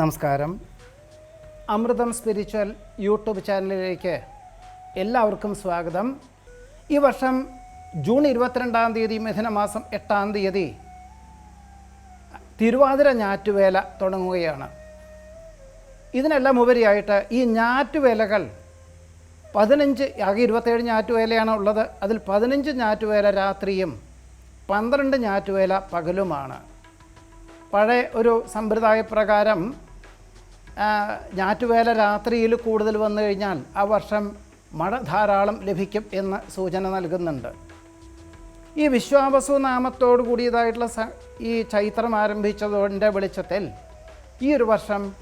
നമസ്കാരം. അമൃതം spiritual YouTube ചാനലിലേക്ക് എല്ലാവർക്കും സ്വാഗതം. ഈ വർഷം ജൂൺ ഇരുപത്തിരണ്ടാം തീയതി മിഥുനമാസം എട്ടാം തീയതി തിരുവാതിര ഞാറ്റുവേല തുടങ്ങുകയാണ്. ഇതിനെല്ലാം ഉപരിയായിട്ട് ഈ ഞാറ്റുവേലകൾ പതിനഞ്ച് ആകെ ഇരുപത്തേഴ് ഞാറ്റുവേലയാണ് ഉള്ളത്. അതിൽ പതിനഞ്ച് ഞാറ്റുവേല രാത്രിയും പന്ത്രണ്ട് ഞാറ്റുവേല പകലുമാണ്. പഴയ ഒരു സമ്പ്രദായ പ്രകാരം ആ, ഞാറ്റുവേല രാത്രിയിൽ കൂടുതൽ വന്നു കഴിഞ്ഞാൽ ആ വർഷം മഴ ധാരാളം ലഭിക്കും എന്ന സൂചന നൽകുന്നുണ്ട്. ഈ വിശ്വാവസു നാമത്തോടു കൂടിയതായിട്ടുള്ള ഈ ചൈത്രം ആരംഭിച്ചതിന്റെ വെളിച്ചത്തിൽ ഈ ഒരു വർഷം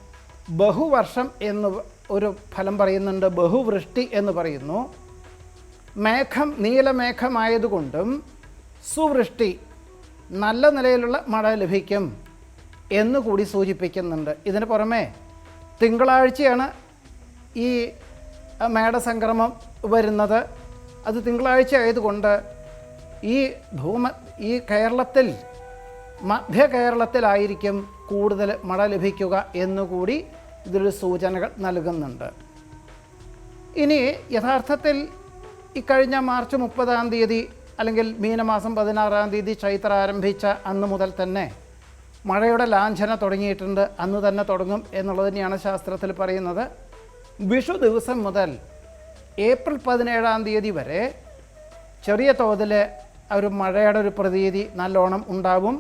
ബഹുവർഷം എന്ന് ഒരു ഫലം പറയുന്നുണ്ട്. ബഹുവൃഷ്ടി എന്ന് പറയുന്നു. മേഘം നീലമേഘമായതുകൊണ്ടും സുവൃഷ്ടി നല്ല നിലയിലുള്ള മഴ ലഭിക്കും എന്നുകൂടി സൂചിപ്പിക്കുന്നുണ്ട്. ഇതിന് പുറമെ തിങ്കളാഴ്ചയാണ് ഈ മേടസംക്രമം വരുന്നത്. അത് തിങ്കളാഴ്ച ആയതുകൊണ്ട് ഈ ഭൂമ ഈ കേരളത്തിൽ മധ്യ കേരളത്തിലായിരിക്കും കൂടുതൽ മഴ ലഭിക്കുക എന്നുകൂടി ഇതിൽ സൂചനകൾ നൽകുന്നുണ്ട്. ഇനി യഥാർത്ഥത്തിൽ ഇക്കഴിഞ്ഞ മാർച്ച് മുപ്പതാം തീയതി അല്ലെങ്കിൽ മീനമാസം പതിനാറാം തീയതി ചൈത്ര ആരംഭിച്ച അന്ന് മുതൽ തന്നെ മഴയുടെ ലാഞ്ചന തുടങ്ങിയിട്ടുണ്ട് അന്ന് തന്നെ തുടങ്ങും എന്നുള്ളത് തന്നെയാണ് ശാസ്ത്രത്തിൽ പറയുന്നത്. വിഷു ദിവസം മുതൽ ഏപ്രിൽ പതിനേഴാം തീയതി വരെ ചെറിയ തോതിൽ ഒരു മഴയുടെ ഒരു പ്രതീതി നല്ലോണം ഉണ്ടാവും.